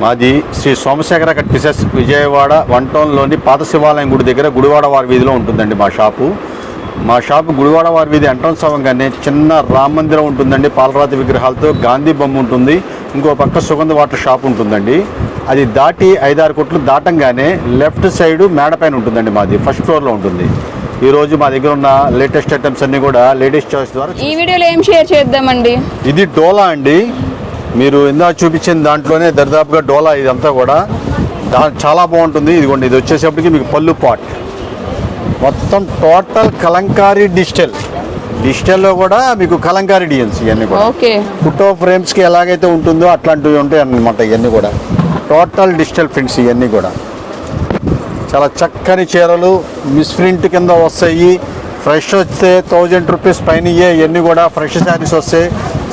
మాది Shri Somasekhara cut pieces Vijayawada one టౌన్లోని పాత శివాలయం గుడి దగ్గర గుడివాడ వారి వీధిలో ఉంటుందండి మా షాపు. మా షాపు గుడివాడ వారి వీధి ఎంట్రన్స్ అవ్వగానే చిన్న రామ మందిరం ఉంటుందండి పాలరాతి విగ్రహాలతో గాంధీ బొమ్మ ఉంటుంది ఇంకో పక్క సుగంధ వాటర్ షాప్ ఉంటుందండి. అది దాటి ఐదారు కొట్లు దాటంగానే లెఫ్ట్ సైడ్ మేడపైన ఉంటుందండి మాది ఫస్ట్ ఫ్లోర్లో ఉంటుంది. ఈ రోజు మా దగ్గర ఉన్న లేటెస్ట్ ఐటమ్స్ అన్ని కూడా లేడీస్ చాయిస్ ద్వారా ఈ వీడియోలో ఏం షేర్ చేద్దామండి? ఇది డోలా అండి. మీరు ఇందా చూపించిన దాంట్లోనే దరిదాపుగా డోలా ఇదంతా కూడా. దా చాలా బాగుంటుంది. ఇదిగోండి ఇది వచ్చేసప్పటికి మీకు పళ్ళు పాట్. మొత్తం టోటల్ కలంకారీ డిజిటల్. డిజిటల్లో కూడా మీకు కలంకారీ డిజైన్స్ ఇవన్నీ కూడా. ఓకే. ఫోటో ఫ్రేమ్స్కి ఎలాగైతే ఉంటుందో అట్లాంటివి ఉంటాయి అన్నమాట ఇవన్నీ కూడా. టోటల్ డిజిటల్ ప్రింట్స్ ఇవన్నీ కూడా. చాలా చక్కని చీరలు మిస్ప్రింట్ కింద వస్తాయి. ఫ్రెష్ వస్తే థౌజండ్ రూపీస్ పైన ఇవన్నీ కూడా ఫ్రెష్ శారీస్ వస్తాయి.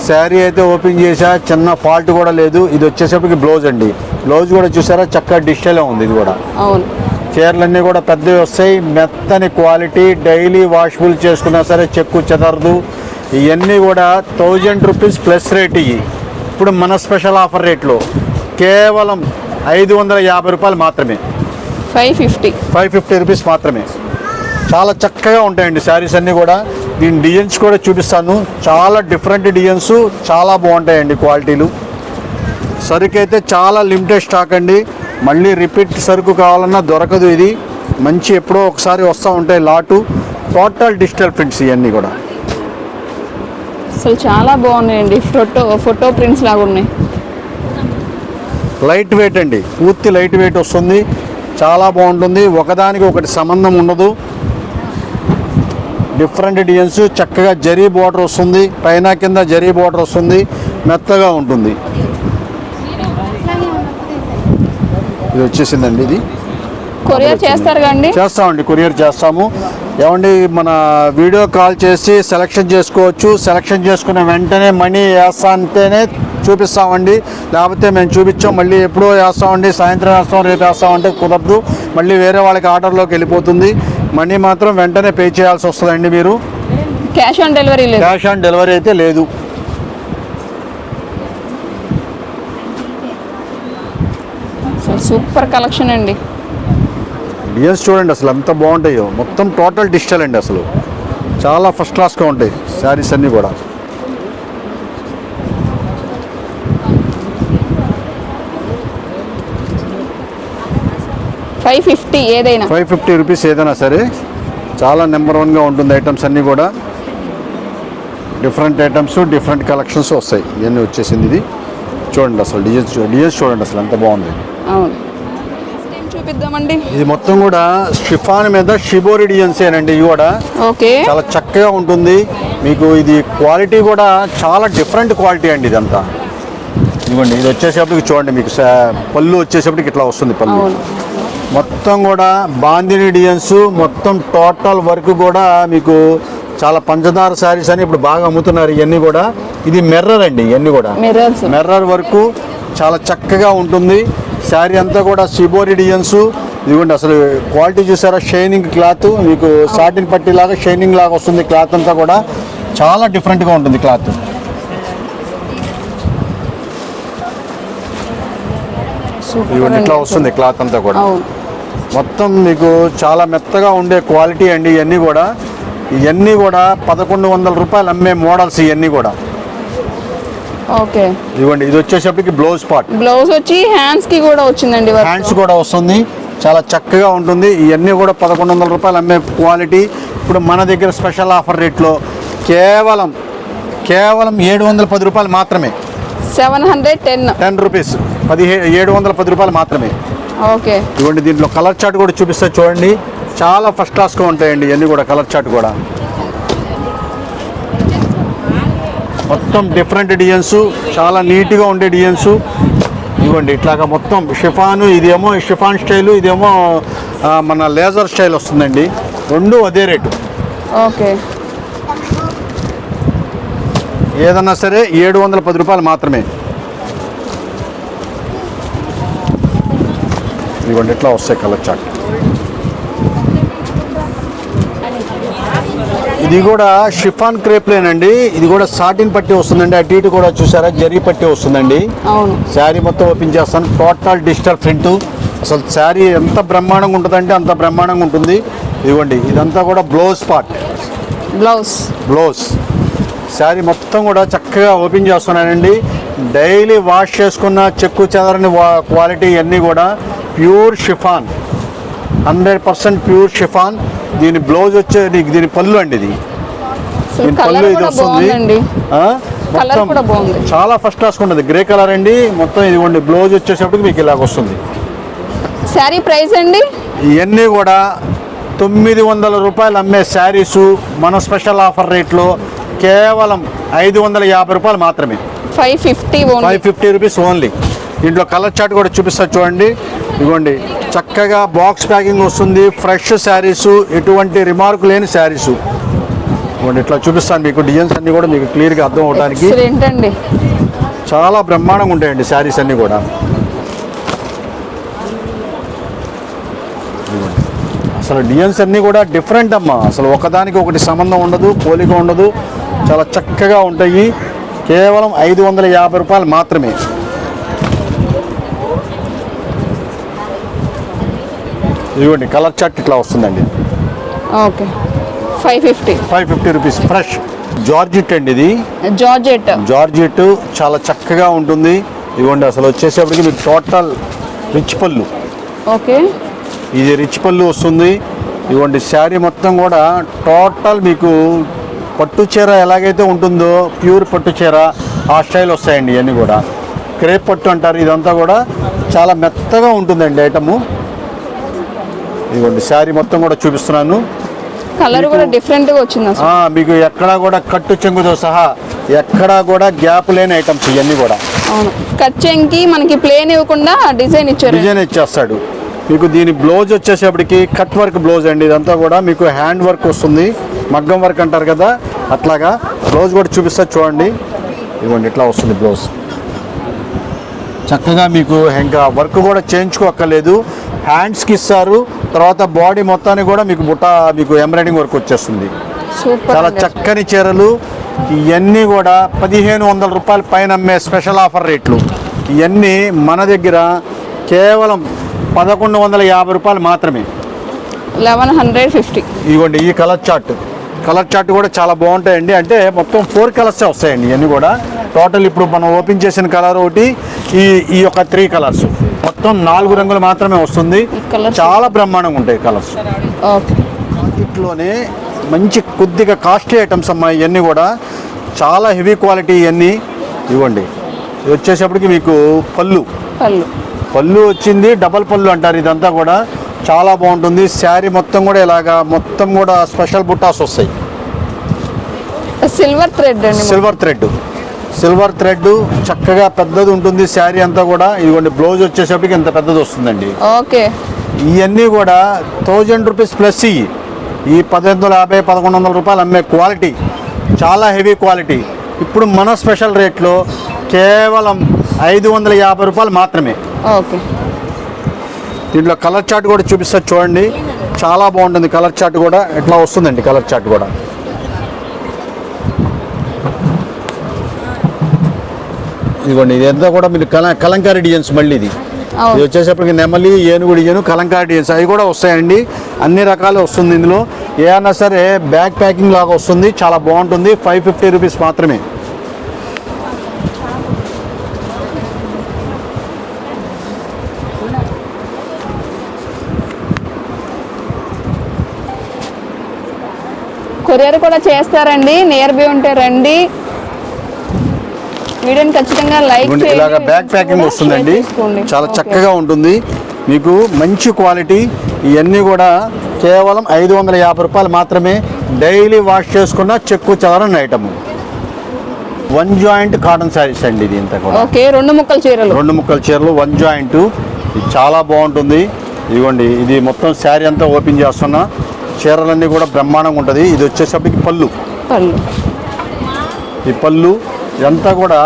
శారీ అయితే ఓపెన్ చేసా చిన్న ఫాల్ట్ కూడా లేదు. ఇది వచ్చేసప్పటికి బ్లౌజ్ అండి. బ్లౌజ్ కూడా చూసారా? చక్కగా డిజిటలే ఉంది ఇది కూడా. అవును. చీరలన్నీ కూడా పెద్దవి వస్తాయి. మెత్తని క్వాలిటీ డైలీ వాష్ఫుల్ చేసుకున్నా సరే చెక్కు చెదరదు. ఇవన్నీ కూడా థౌజండ్ రూపీస్ ప్లస్ రేట్ ఇవి. ఇప్పుడు మన స్పెషల్ ఆఫర్ రేట్లో కేవలం ఐదు వందల యాభై రూపాయలు మాత్రమే. Five fifty. Five fifty rupees మాత్రమే. చాలా చక్కగా ఉంటాయండి శారీస్ అన్నీ కూడా. దీని డిజైన్స్ కూడా చూపిస్తాను. చాలా డిఫరెంట్ డిజైన్స్ చాలా బాగుంటాయండి క్వాలిటీలు. సరుకు అయితే చాలా లిమిటెడ్ స్టాక్ అండి. మళ్ళీ రిపీట్ సరుకు కావాలన్నా దొరకదు ఇది. మంచి ఎప్పుడో ఒకసారి వస్తూ ఉంటాయి లాటు. టోటల్ డిజిటల్ ప్రింట్స్ ఇవన్నీ కూడా. అసలు చాలా బాగున్నాయండి. ఫోటో ఫోటో ప్రింట్స్ లాగా ఉన్నాయి. లైట్ వెయిట్ అండి. పూర్తి లైట్ వెయిట్ వస్తుంది. చాలా బాగుంటుంది. ఒకదానికి ఒకటి సంబంధం ఉండదు. డిఫరెంట్ డిజైన్స్ చక్కగా జరీ బార్డర్ వస్తుంది. పైన కింద జరీ బార్డర్ వస్తుంది. మెత్తగా ఉంటుంది. ఇది వచ్చేసిందండి ఇది. కొరియర్ చేస్తారు కండి చేస్తామండి కొరియర్ చేస్తాము. ఏమండి మన వీడియో కాల్ చేసి సెలక్షన్ చేసుకోవచ్చు. సెలక్షన్ చేసుకున్న వెంటనే మనీ వేస్తా అంటేనే చూపిస్తామండి. లేకపోతే మేము చూపించాం మళ్ళీ ఎప్పుడో వేస్తామండి. సాయంత్రం వేస్తాం రేపు వేస్తామంటే కుదరదు. మళ్ళీ వేరే వాళ్ళకి ఆర్డర్లోకి వెళ్ళిపోతుంది. మనీ మాత్రం వెంటనే పే చేయాల్సి వస్తుందండి మీరు. క్యాష్ ఆన్ డెలివరీ లేదు. క్యాష్ ఆన్ డెలివరీ అయితే లేదు. సూపర్ కలెక్షన్ అండి. డిజైన్స్ చూడండి అసలు ఎంత బాగుంటాయో. మొత్తం టోటల్ డిజిటల్ అండి అసలు. చాలా ఫస్ట్ క్లాస్గా ఉంటాయి శారీస్ అన్నీ కూడా. ఫైవ్ ఫిఫ్టీ ఏదైనా. ఫైవ్ ఫిఫ్టీ రూపీస్ ఏదైనా సరే చాలా నెంబర్ వన్గా ఉంటుంది ఐటమ్స్ అన్నీ కూడా. డిఫరెంట్ ఐటమ్స్ డిఫరెంట్ కలెక్షన్స్ వస్తాయి. ఇవన్నీ వచ్చేసింది ఇది. చూడండి అసలు డిజైన్స్ డిజైన్స్ చూడండి అసలు ఎంత బాగుంది. అవును. చూపిద్దామండి? ఇది మొత్తం కూడా షిఫాన్ మీద షిబోరి డిజైన్స్ ఏనండి ఇవి కూడా. ఓకే. చాలా చక్కగా ఉంటుంది. మీకు ఇది క్వాలిటీ కూడా చాలా డిఫరెంట్ క్వాలిటీ అండి ఇదంతా. ఇదిగోండి ఇది వచ్చేసేపటికి చూడండి మీకు పళ్ళు వచ్చేసేపటికి ఇట్లా వస్తుంది పళ్ళు. మొత్తం కూడా బాందిని డిజైన్స్ మొత్తం టోటల్ వర్క్ కూడా మీకు చాలా పంచదార శారీస్ అని ఇప్పుడు బాగా అమ్ముతున్నారు ఇవన్నీ కూడా. ఇది మిర్రర్ అండి ఇవన్నీ కూడా. మిర్రర్ వర్క్ చాలా చక్కగా ఉంటుంది. శారీ అంతా కూడా సిబోరి డిజైన్స్ ఇదిగోండి అసలు క్వాలిటీ చూసారా? షైనింగ్ క్లాత్ మీకు సాటిన్ పట్టీ లాగా షైనింగ్ లాగా వస్తుంది క్లాత్ అంతా కూడా. చాలా డిఫరెంట్గా ఉంటుంది క్లాత్ ఇట్లా వస్తుంది క్లాత్ అంతా కూడా. మొత్తం మీకు చాలా మెత్తగా ఉండే క్వాలిటీ అండి ఇవన్నీ కూడా. ఇవన్నీ కూడా పదకొండు వందల రూపాయలు అమ్మే మోడల్స్ ఇవన్నీ కూడా. ఓకే. ఇదిగోండి ఇది వచ్చేసప్పటికి బ్లౌజ్ పార్ట్ బ్లౌజ్ వచ్చి హ్యాండ్స్కి కూడా వచ్చిందండి. హ్యాండ్స్ కూడా వస్తుంది. చాలా చక్కగా ఉంటుంది. ఇవన్నీ కూడా పదకొండు వందల రూపాయలు అమ్మే క్వాలిటీ. ఇప్పుడు మన దగ్గర స్పెషల్ ఆఫర్ రేట్లో కేవలం కేవలం ఏడు వందల పది రూపాయలు మాత్రమే. Seven hundred ten. Ten rupees. పదిహే ఏడు వందల పది రూపాయలు మాత్రమే. ఓకే. ఇదిగోండి దీంట్లో కలర్ చార్ట్ కూడా చూపిస్తే చూడండి. చాలా ఫస్ట్ క్లాస్గా ఉంటాయండి ఇవన్నీ కూడా కలర్ చార్ట్ కూడా. మొత్తం డిఫరెంట్ డిజైన్స్ చాలా నీట్గా ఉండే డిజైన్స్ ఇవ్వండి ఇట్లాగా మొత్తం షిఫాన్ ఇదేమో షిఫాన్ స్టైల్ ఇదేమో మన లేజర్ స్టైల్ వస్తుందండి. రెండు అదే రేటు. ఓకే. ఏదన్నా సరే ఏడు వందల పది రూపాయలు మాత్రమే. ఇదిగోండి ఇట్లా వస్తాయి కలర్ చాట్ ఇది కూడా షిఫాన్ క్రేప్లేనండి ఇది కూడా సాటిన్ పట్టి వస్తుందండి. అటు ఇటు కూడా చూసారా? జరీ పట్టి వస్తుందండి. శారీ మొత్తం ఓపెన్ చేస్తాను. టోటల్ డిజిటల్ ప్రింట్ అసలు శారీ ఎంత బ్రహ్మాండంగా ఉంటుందంటే అంత బ్రహ్మాండంగా ఉంటుంది. ఇదిగోండి ఇదంతా కూడా blouse part blouse blouse sari మొత్తం కూడా చక్కగా ఓపెన్ చేస్తున్నానండి. డైలీ వాష్ చేసుకున్న చెక్కు చెదరని క్వాలిటీ అన్నీ కూడా pure chiffon. Hundred percent pure chiffon. దీని బ్లౌజ్ వచ్చే దీని- దీని పళ్ళు అండి ఇది. దీని పళ్ళు ఇది వస్తుంది. మొత్తం చాలా ఫస్ట్ క్లాస్ ఉంటుంది. గ్రే కలర్ అండి. మొత్తం ఇదిగోండి బ్లౌజ్ వచ్చేటప్పటికి మీకు ఇలాగ వస్తుంది. శారీ ప్రైస్ అండి? ఇవన్నీ కూడా తొమ్మిది వందల రూపాయలు అమ్మే శారీసు మన స్పెషల్ ఆఫర్ రేట్లో కేవలం ఐదు వందల యాభై రూపాయలు మాత్రమే. Five fifty five fifty rupees only. దీంట్లో కలర్ చార్ట్ కూడా చూపిస్తా చూడండి. ఇదిగోండి. చక్కగా బాక్స్ ప్యాకింగ్ వస్తుంది. ఫ్రెష్ శారీసు ఎటువంటి రిమార్క్ లేని శారీసు. ఇదిగోండి ఇట్లా చూపిస్తాను మీకు. డిజైన్స్ అన్ని కూడా మీకు క్లియర్గా అర్థం అవడానికి ఏంటండి చాలా బ్రహ్మాండంగా ఉంటాయండి శారీస్ అన్నీ కూడా. అసలు డిజైన్స్ అన్నీ కూడా డిఫరెంట్ అమ్మా. అసలు ఒకదానికి ఒకటి సంబంధం ఉండదు పోలిక ఉండదు. చాలా చక్కగా ఉంటాయి. కేవలం ఐదు వందల యాభై రూపాయలు మాత్రమే. ఇదిగోండి కలర్ చార్ట్ ఇట్లా వస్తుందండి. Okay. Five fifty. Five fifty rupees fresh. Georgette అండి ఇది. జార్జెట్. జార్జెట్ చాలా చక్కగా ఉంటుంది. ఇదిగోండి అసలు వచ్చేసేపటికి మీకు టోటల్ రిచ్ పళ్ళు. ఓకే. ఇది రిచ్ పళ్ళు వస్తుంది. ఇదిగోండి శారీ మొత్తం కూడా టోటల్ మీకు పట్టు చీర ఎలాగైతే ఉంటుందో ప్యూర్ పట్టు చీర ఆ స్టైల్ వస్తాయండి ఇవన్నీ కూడా. క్రేప్ పట్టు అంటారు. ఇదంతా కూడా చాలా మెత్తగా ఉంటుందండి ఐటము. ఇదిగోండి శారీ మొత్తం కూడా చూపిస్తున్నాను. కలర్ కూడా డిఫరెంట్గా వచ్చింది మీకు ఎక్కడా కూడా కట్టు చెంగుతో సహా ఎక్కడా కూడా గ్యాప్ లేని ఐటమ్స్ ఇవన్నీ కూడా. అవును. కచ్చెంకి మనకి ప్లేన్ ఇవ్వకుండా డిజైన్ ఇచ్చారు. డిజైన్ ఇచ్చేస్తాడు. మీకు దీని బ్లౌజ్ వచ్చేసేపటికి కట్ వర్క్ బ్లౌజ్ అండి. ఇదంతా కూడా మీకు హ్యాండ్ వర్క్ వస్తుంది. మగ్గం వర్క్ అంటారు కదా అట్లాగా బ్లౌజ్ కూడా చూపిస్తా చూడండి. ఇదిగోండి ఇట్లా వస్తుంది బ్లౌజ్. చక్కగా మీకు ఇంకా వర్క్ కూడా చేయించుకోక్కర్లేదు. హ్యాండ్స్కి ఇస్తారు తర్వాత బాడీ మొత్తానికి కూడా మీకు బుట్ట మీకు ఎంబ్రాయిడింగ్ వర్క్ వచ్చేస్తుంది. చాలా చక్కని చీరలు. ఇవన్నీ కూడా పదిహేను వందల రూపాయల పైన అమ్మే స్పెషల్ ఆఫర్ రేట్లు. ఇవన్నీ మన దగ్గర కేవలం పదకొండు వందల యాభై రూపాయలు మాత్రమే. Eleven hundred fifty. ఇదిగోండి ఈ కలర్ చార్ట్. కలర్ చార్ట్ కూడా చాలా బాగుంటాయండి. అంటే మొత్తం ఫోర్ కలర్సే వస్తాయండి ఇవన్నీ కూడా. టోటల్ ఇప్పుడు మనం ఓపెన్ చేసిన కలర్ ఒకటి ఈ ఈ యొక్క త్రీ కలర్స్. మొత్తం నాలుగు రంగులు మాత్రమే వస్తుంది. చాలా బ్రహ్మాండంగా ఉంటాయి కలర్స్. ఓకే. వీటిలోనే మంచి కొద్దిగా కాస్ట్లీ ఐటమ్స్ అమ్మా ఇవన్నీ కూడా. చాలా హెవీ క్వాలిటీ ఇవన్నీ ఇవ్వండి. ఇది వచ్చేసప్పటికి మీకు పళ్ళు. పళ్ళు. పళ్ళు వచ్చింది డబల్ పళ్ళు అంటారు ఇదంతా కూడా. చాలా బాగుంటుంది. శారీ మొత్తం కూడా ఇలాగా మొత్తం కూడా స్పెషల్ బుట్టాస్ వస్తాయి. Silver thread silver thread silver thread చక్కగా పెద్దది ఉంటుంది శారీ అంతా కూడా. ఇదిగోండి బ్లౌజ్ వచ్చేసప్పటికి ఇంత పెద్దది వస్తుందండి. ఓకే. ఇవన్నీ కూడా థౌజండ్ రూపీస్ ప్లస్ ఇవి ఈ పదిహేను వందల యాభై పదకొండు వందల రూపాయలు అమ్మే క్వాలిటీ. చాలా హెవీ క్వాలిటీ. ఇప్పుడు మన స్పెషల్ రేట్లో కేవలం ఐదు వందల యాభై రూపాయలు మాత్రమే. ఓకే. దీంట్లో కలర్ చార్ట్ కూడా చూపిస్తా చూడండి. చాలా బాగుంటుంది కలర్ చార్ట్ కూడా. ఇట్లా వస్తుందండి కలర్ చార్ట్ కూడా? ఇదిగోండి ఇదంతా కూడా మీరు కల కలంకారీ డిజైన్స్ మళ్ళీ ఇది. ఇది వచ్చేసప్పటికి నెమలి ఏనుగు డిజైన్ కలంకారీ డిజైన్స్. అవి కూడా వస్తాయండి. అన్ని రకాలు వస్తుంది ఇందులో. ఏమన్నా సరే బ్యాగ్ ప్యాకింగ్ లాగా వస్తుంది. చాలా బాగుంటుంది. ఫైవ్ ఫిఫ్టీ రూపీస్ మాత్రమే. కొరియర్ కూడా చేస్తారండి. నియర్ బై ఉంటే రండి. వీడియోని ఖచ్చితంగా లైక్ ఇలాగ బ్యాగ్ ప్యాకింగ్ వస్తుందండి. చాలా చక్కగా ఉంటుంది. మీకు మంచి క్వాలిటీ ఇవన్నీ కూడా కేవలం ఐదు వందల యాభై రూపాయలు మాత్రమే డైలీ వాష్ చేసుకున్న చెక్కు చదరని item one joint cotton saris అండి ఇది ఇంత కూడా. ఓకే రెండు ముక్కల చీరలు. రెండు ముక్కల చీరలు వన్ జాయింట్ ఇది చాలా బాగుంటుంది. ఇదిగోండి ఇది మొత్తం శారీ అంతా ఓపెన్ చేస్తున్నా. చీరలన్నీ కూడా బ్రహ్మాండంగా ఉంటుంది. ఇది వచ్చేసప్పటికి పళ్ళు. పళ్ళు. ఈ పళ్ళు ఇదంతా కూడా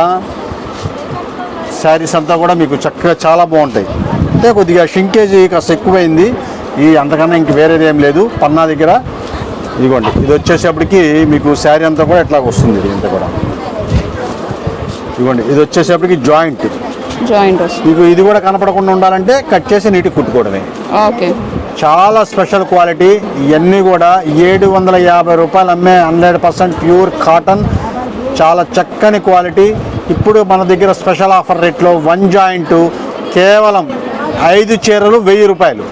శారీస్ అంతా కూడా మీకు చక్కగా చాలా బాగుంటాయి. అంటే కొద్దిగా షింకేజ్ కాస్త ఎక్కువైంది. ఈ అంతకన్నా ఇంక వేరేది ఏం లేదు. పన్నా దగ్గర. ఇదిగోండి. ఇది వచ్చేసేపటికి మీకు శారీ అంతా కూడా ఇట్లా వస్తుంది ఇది ఇంత కూడా. ఇదిగోండి. ఇది వచ్చేసేపటికి జాయింట్. జాయింట్ మీకు ఇది కూడా కనపడకుండా ఉండాలంటే కట్ చేసి నీటికి కుట్టుకోవడమే. ఓకే. చాలా స్పెషల్ క్వాలిటీ. ఇవన్నీ కూడా ఏడు వందల యాభై రూపాయలు అమ్మే హండ్రెడ్ పర్సెంట్ ప్యూర్ కాటన్. చాలా చక్కని క్వాలిటీ. ఇప్పుడు మన దగ్గర స్పెషల్ ఆఫర్ రేట్లో వన్ జాయింట్ కేవలం ఐదు చీరలు వెయ్యి రూపాయలు.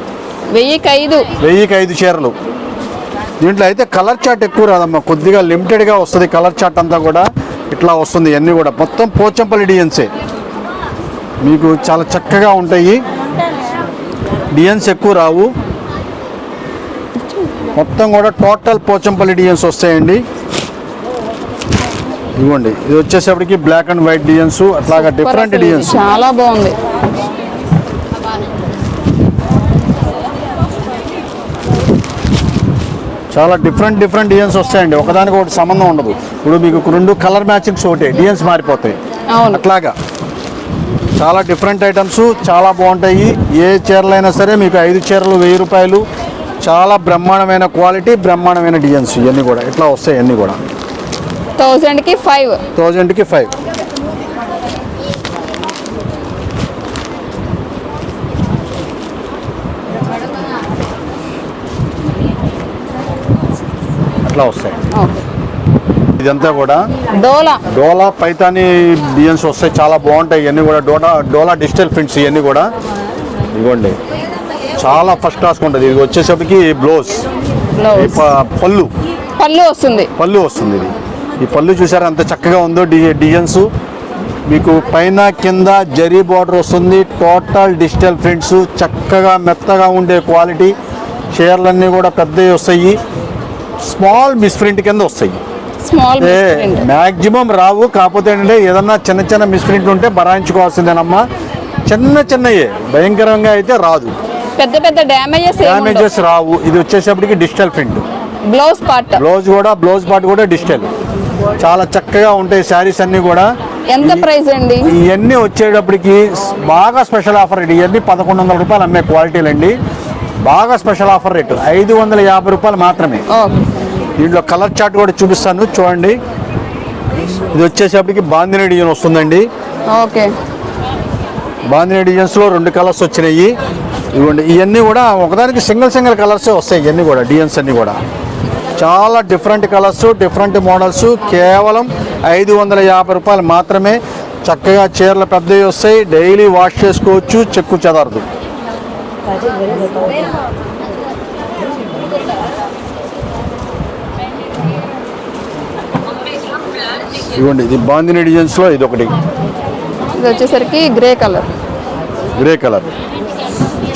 వెయ్యికి ఐదు వెయ్యికి ఐదు చీరలు. దీంట్లో అయితే కలర్ చార్ట్ ఎక్కువ రాదమ్మా. కొద్దిగా లిమిటెడ్గా వస్తుంది కలర్ చార్ట్ అంతా కూడా. ఇట్లా వస్తుంది ఇవన్నీ కూడా. మొత్తం పోచంపల్లి డిజైన్సే మీకు చాలా చక్కగా ఉంటాయి. డిజైన్స్ ఎక్కువ రావు. మొత్తం కూడా టోటల్ పోచంపల్లి డిజైన్స్ వస్తాయండి. ఇవ్వండి. ఇది వచ్చేసప్పటికి బ్లాక్ అండ్ వైట్ డిజైన్స్ అట్లాగా డిఫరెంట్ డిజైన్స్. చాలా బాగుంది. చాలా డిఫరెంట్ డిఫరెంట్ డిజైన్స్ వస్తాయండి. ఒకదానికి ఒకటి సంబంధం ఉండదు. ఇప్పుడు మీకు రెండు కలర్ మ్యాచింగ్స్ ఒకటే డిజైన్స్ మారిపోతాయి. అవును. అట్లాగా. చాలా డిఫరెంట్ ఐటమ్స్ చాలా బాగుంటాయి. ఏ చీరలైనా సరే మీకు ఐదు చీరలు వెయ్యి రూపాయలు చాలా బ్రహ్మాండమైన క్వాలిటీ బ్రహ్మాండమైన డిజైన్స్. ఇవన్నీ కూడా ఇట్లా వస్తాయి అన్నీ కూడా? థౌజండ్కి ఫైవ్. థౌజండ్కి ఫైవ్. అట్లా వస్తాయి? ఇదంతా కూడా డోలా. డోలా పైతాని డిజైన్స్ వస్తాయి చాలా బాగుంటాయి. ఇవన్నీ కూడా డోలా డోలా డిజిటల్ ప్రింట్స్ ఇవన్నీ కూడా. ఇదిగోండి. చాలా ఫస్ట్ క్లాస్ ఉంటుంది. ఇది వచ్చేసరికి బ్లౌజ్ పళ్ళు. పళ్ళు వస్తుంది. పళ్ళు వస్తుంది ఇది. ఈ పళ్ళు చూసారా ఎంత చక్కగా ఉందో డి డిజైన్స్. మీకు పైన కింద జరీ బార్డర్ వస్తుంది. టోటల్ డిజిటల్ ప్రింట్స్ చక్కగా మెత్తగా ఉండే క్వాలిటీ చీరలన్నీ కూడా పెద్దవి వస్తాయి. స్మాల్ మిస్ప్రింట్ కింద వస్తాయి. మ్యాక్సిమం రావు. కాకపోతే ఏంటంటే ఏదన్నా చిన్న చిన్న మిస్ప్రింట్ ఉంటే బరాయించుకోవాల్సిందేనమ్మా చిన్న చిన్నయే. భయంకరంగా అయితే రాదు. పెద్ద పెద్ద డ్యామేజెస్ డ్యామేజెస్ రావు. ఇది వచ్చేసప్పటికి digital print blouse part blouse కూడా బ్లౌజ్ పార్ట్ కూడా డిజిటల్ చాలా చక్కగా ఉంటాయి శారీస్ అన్నీ కూడా. ఎంత ప్రైస్ అండి? ఇవన్నీ వచ్చేటప్పటికి బాగా స్పెషల్ ఆఫర్ రేట్ ఇవన్నీ పదకొండు వందల రూపాయలు అమ్మే క్వాలిటీలు అండి. బాగా స్పెషల్ ఆఫర్ రేటు ఐదు వందల యాభై రూపాయలు మాత్రమే. దీంట్లో కలర్ చార్ట్ కూడా చూపిస్తాను. చూడండి. ఇది వచ్చేసప్పటికి బాందిని డిజైన్ వస్తుందండి. ఓకే. బాందిని డిజైన్స్లో రెండు కలర్స్ వచ్చినాయి. ఇవ్వండి. ఇవన్నీ కూడా ఒకదానికి సింగిల్ సింగిల్ కలర్సే వస్తాయి ఇవన్నీ కూడా డిజైన్స్ అన్నీ కూడా. చాలా డిఫరెంట్ కలర్స్ డిఫరెంట్ మోడల్స్ కేవలం ఐదు వందల యాభై రూపాయలు మాత్రమే చక్కగా చీరలు పెద్దవి వస్తాయి. డైలీ వాష్ చేసుకోవచ్చు చెక్కు చెదరదు. ఇవ్వండి ఇది బాందిని డిజైన్స్లో ఇది ఒకటి ఇది వచ్చేసరికి గ్రే కలర్. Grey colour.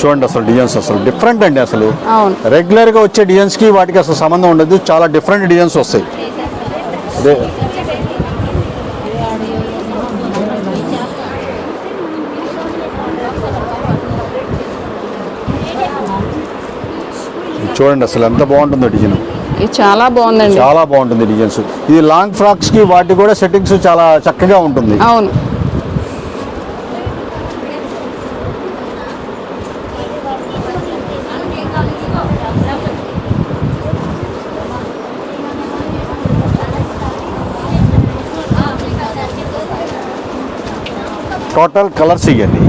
చూడండి అసలు డిజైన్స్ అసలు డిఫరెంట్ అండి అసలు. అవును. రెగ్యులర్గా వచ్చే డిజైన్స్కి వాటికి అసలు సంబంధం ఉండదు చాలా డిఫరెంట్ డిజైన్స్ వస్తాయి. అదే. చూడండి అసలు ఎంత బాగుంటుందో డిజైన్. చాలా బాగుందండి. చాలా బాగుంటుంది డిజైన్స్. ఇది లాంగ్ ఫ్రాక్స్కి వాటి కూడా సెట్టింగ్స్ చాలా చక్కగా ఉంటుంది. అవును. టోటల్ కలర్స్ ఇవ్వండి